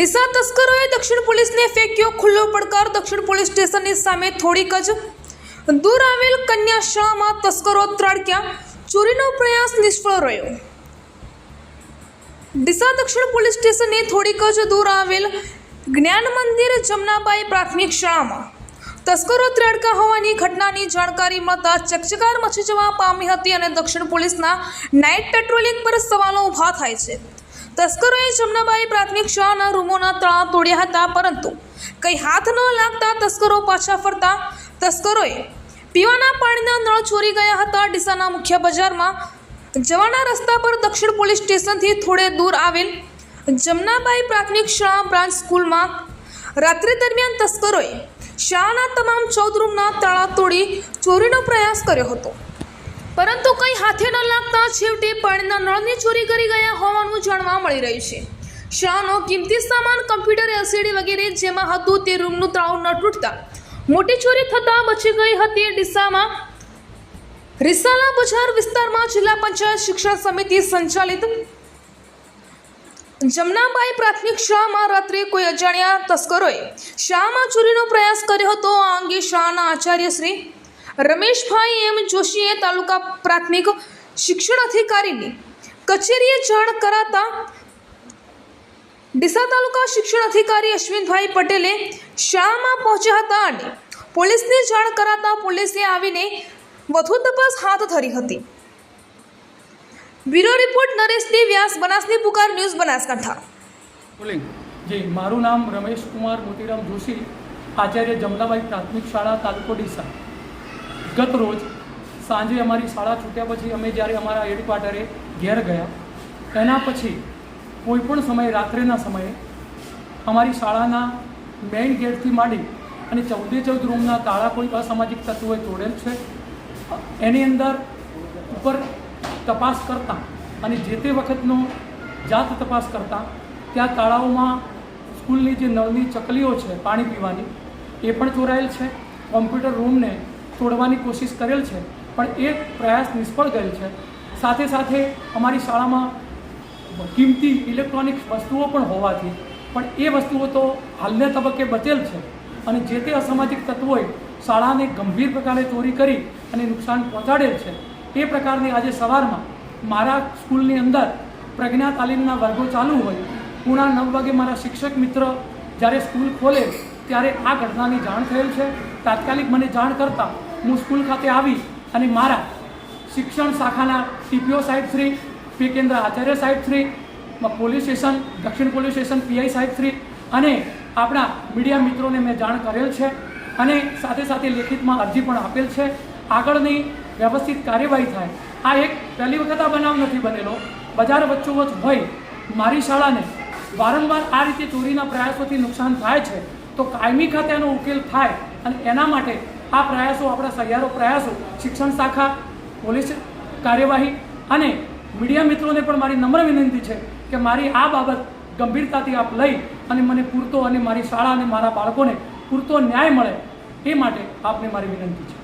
ડીસા તસ્કરોએ દક્ષિણ પોલીસને ફેંક્યો ખુલ્લો પડકાર. દક્ષિણ પોલીસ સ્ટેશનની સામે થોડીક જ દૂર આવેલ કન્યા શાળામાં તસ્કરો ત્રાડક્યા. ચોરીનો પ્રયાસ નિષ્ફળ રહ્યો. ડીસા દક્ષિણ પોલીસ સ્ટેશનની થોડીક જ દૂર આવેલ જ્ઞાન મંદિર જમનાબાઈ પ્રાથમિક શાળામાં. તસ્કરો ત્રાડકા હોવાની ઘટનાની જાણકારી મળતા ચકચકાર મચી જવા પામી હતી અને દક્ષિણ પોલીસના નાઇટ પેટ્રોલિંગ પર સવાલો ઊભા થાય છે. તસ્કરોએ જમનાબાઈ પ્રાથમિક શાળાના રૂમોના તળા તોડ્યા હતા, પરંતુ કંઈ હાથ ન લાગતા તસ્કરો પાછા ફરતા તસ્કરોએ પીવાના પાણીના નળ ચોરી ગયા હતા. ડીસાના મુખ્ય બજારમાં જવાના રસ્તા પર દક્ષિણ પોલીસ સ્ટેશનથી થોડે દૂર આવેલ જમનાબાઈ પ્રાથમિક શાળા બ્રાન્ચ સ્કૂલમાં રાત્રિ દરમિયાન તસ્કરોએ શાળાના તમામ ચૌદ રૂમના તાળા તોડી ચોરીનો પ્રયાસ કર્યો હતો. પરંતુ કંઈ હાથે ન લાગતા છેવટે પાણીના નળની ચોરી કરી ગયા હોવાનું જાણવા મળી રહ્યું છે. શાહનો કિંમતી સામાન, કમ્પ્યુટર, એલસીડી વગેરે જેમાં હતું તે રૂમનું ત્રાવ ન તૂટતા મોટી ચોરી થતાં બચી ગઈ હતી ડીસામાં. રિસાલા બજાર વિસ્તારમાં જિલ્લા પંચાયત શિક્ષણ સમિતિ સંચાલિત. જમનાબાઈ પ્રાથમિક શાળામાં રાત્રે કોઈ અજાણ્યા તસ્કરોએ શાળામાં ચોરીનો પ્રયાસ કર્યો હતો. આ અંગે શાળાના આચાર્ય શ્રી રમેશભાઈ એમ જોશીએ તાલુકા પ્રાથમિક શિક્ષણ અધિકારીની કચેરીએ જાણ કરાતા ડીસા તાલુકા શિક્ષણ અધિકારી અશ્વિનભાઈ પટેલે શાળામાં પહોંચ્યા હતા અને પોલીસને જાણ કરાતા પોલીસે આવીને વધુ તપાસ હાથ ધરી હતી. બ્યુરો રિપોર્ટ નરેશની વ્યાસ, બનાસની પુકાર ન્યૂઝ બનાસકાંઠા. બોલિંગ. જી, મારું નામ રમેશ કુમાર મોતીરામ જોશી, આચાર્ય જમનાબાઈ પ્રાથમિક શાળા તાલુકો ડીસા. ગત રોજ સાંજે અમારી શાળા છૂટ્યા પછી અમે જ્યારે અમારા હેડક્વાર્ટરે ઘેર ગયા, એના પછી કોઈપણ સમયે, રાત્રેના સમયે અમારી શાળાના મેઇન ગેટથી માંડી અને ચૌદે ચૌદ રૂમના તાળા કોઈ અસામાજિક તત્વોએ તોડેલ છે. એની અંદર ઉપર તપાસ કરતાં અને જે તે વખતનો જાત તપાસ કરતાં ત્યાં તાળાઓમાં સ્કૂલની જે નળની ચકલીઓ છે, પાણી પીવાની, એ પણ ચોરાયેલ છે. કોમ્પ્યુટર રૂમને તોડવાની કોશિશ કરેલ છે, પણ એ પ્રયાસ નિષ્ફળ ગયેલ છે. સાથે સાથે અમારી શાળામાં કિંમતી ઇલેક્ટ્રોનિક વસ્તુઓ પણ હોવાથી, પણ એ વસ્તુઓ તો હાલને તબક્કે બચેલ છે અને જે તે અસામાજિક તત્વોએ શાળાને ગંભીર પ્રકારે ચોરી કરી અને નુકસાન પહોંચાડેલ છે. એ પ્રકારની આજે સવારમાં મારા સ્કૂલની અંદર પ્રજ્ઞા તાલીમના વર્ગો ચાલુ હોય. પૂણા નવ વાગે મારા શિક્ષક મિત્ર જ્યારે સ્કૂલ ખોલે, ત્યારે આ ઘટનાની જાણ થયેલ છે. તાત્કાલિક મને જાણ કરતાં હું સ્કૂલ ખાતે આવી અને મારા શિક્ષણ શાખાના ટીપીઓ સાહેબ શ્રી, પી કેન્દ્ર આચાર્ય સાહેબ શ્રી પોલીસ સ્ટેશન, દક્ષિણ પોલીસ સ્ટેશન પીઆઈ સાહેબ શ્રી અને આપણા મીડિયા મિત્રોને મેં જાણ કરેલ છે અને સાથે સાથે લેખિતમાં અરજી પણ આપેલ છે. આગળની વ્યવસ્થિત કાર્યવાહી થાય. આ એક પહેલી વખત આ બનાવ નથી બનેલો. બજાર વચ્ચોવચ હોય મારી શાળાને વારંવાર આ રીતે ચોરીના પ્રયાસોથી નુકસાન થાય છે. તો કાયમી ખાતે એનો ઉકેલ થાય અને એના માટે આ પ્રયાસો, આપણા સહિયારો પ્રયાસો, શિક્ષણ શાખા, પોલીસ કાર્યવાહી અને મીડિયા મિત્રોને પણ મારી નમ્ર વિનંતી છે કે મારી આ બાબત ગંભીરતાથી આપ લઈ અને મને પૂરતો અને મારી શાળા અને મારા બાળકોને પૂરતો ન્યાય મળે એ માટે આપને મારી વિનંતી છે.